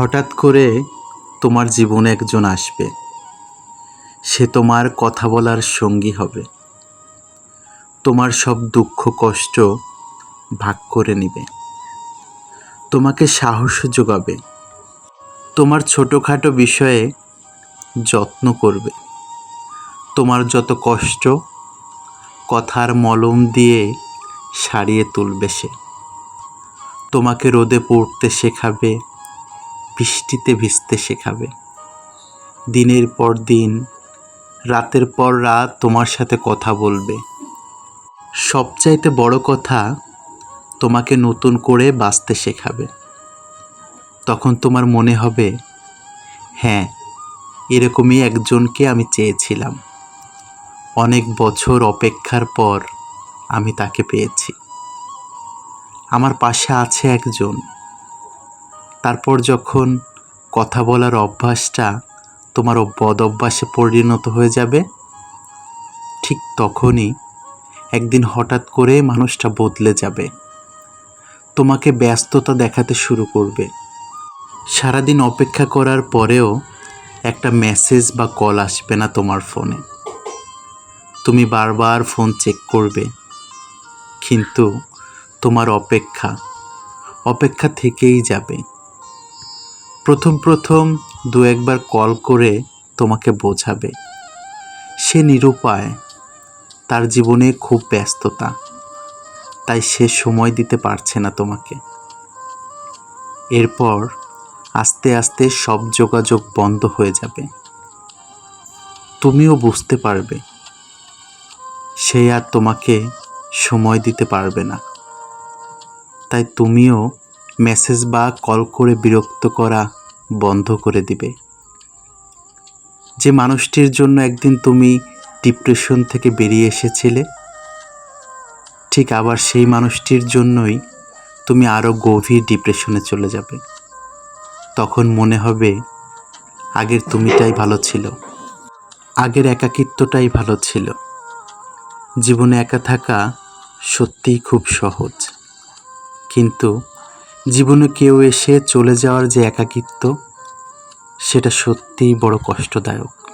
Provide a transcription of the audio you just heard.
হঠাৎ করে তোমার জীবনে একজন আসবে। সে তোমার কথা বলার সঙ্গী হবে। তোমার সব দুঃখ, কষ্ট ভাগ করে নেবে। তোমাকে সাহস যোগাবে। তোমার ছোটোখাটো বিষয়ে যত্ন করবে। তোমার যত কষ্ট, কথার মলম দিয়ে সারিয়ে তুলবে সে। তোমাকে রোদে পড়তে শেখাবে। বৃষ্টিতে ভিজতে শেখাবে। দিনের পর দিন, রাতের পর রাত তোমার সাথে কথা বলবে। সবচাইতে বড় কথা, তোমাকে নতুন করে বাঁচতে শেখাবে। তখন তোমার মনে হবে হ্যাঁ এরকমই একজনকে আমি চেয়েছিলাম। অনেক বছর অপেক্ষার পর আমি তাকে পেয়েছি। আমার পাশে আছে একজন। তারপর যখন কথা বলার অভ্যাসটা তোমার বদ অভ্যাসে পরিণত হয়ে যাবে, ঠিক তখনই একদিন হঠাৎ করে মানুষটা বদলে যাবে। তোমাকে ব্যস্ততা দেখাতে শুরু করবে। সারাদিন অপেক্ষা করার পরেও একটা মেসেজ বা কল আসবে না তোমার ফোনে। তুমি বারবার ফোন চেক করবে, কিন্তু তোমার অপেক্ষা অপেক্ষা থেকেই যাবে। প্রথম প্রথম দু একবার কল করে তোমাকে বোঝাবে। সে নিরুপায়, তার জীবনে খুব ব্যস্ততা, তাই সে সময় দিতে পারছে না তোমাকে। এরপর আস্তে আস্তে সব যোগাযোগ বন্ধ হয়ে যাবে। তুমিও বুঝতে পারবে, সে আর তোমাকে সময় দিতে পারবে না। তাই তুমিও মেসেজ বা কল করে বিরক্ত করা বন্ধ করে দিবে। যে মানুষটির জন্য একদিন তুমি ডিপ্রেশন থেকে বেরিয়ে এসেছিলে, ঠিক আবার সেই মানুষটির জন্যই তুমি আরও গভীর ডিপ্রেশনে চলে যাবে। তখন মনে হবে, আগের তুমিটাই ভালো ছিল, আগের একাকিত্বটাই ভালো ছিল। জীবনে একা থাকা সত্যিই খুব সহজ। কিন্তু জীবনে কেউ এসে চলে যাওয়ার যে একাকিত্ব সেটা সত্যিই বড় কষ্টদায়ক।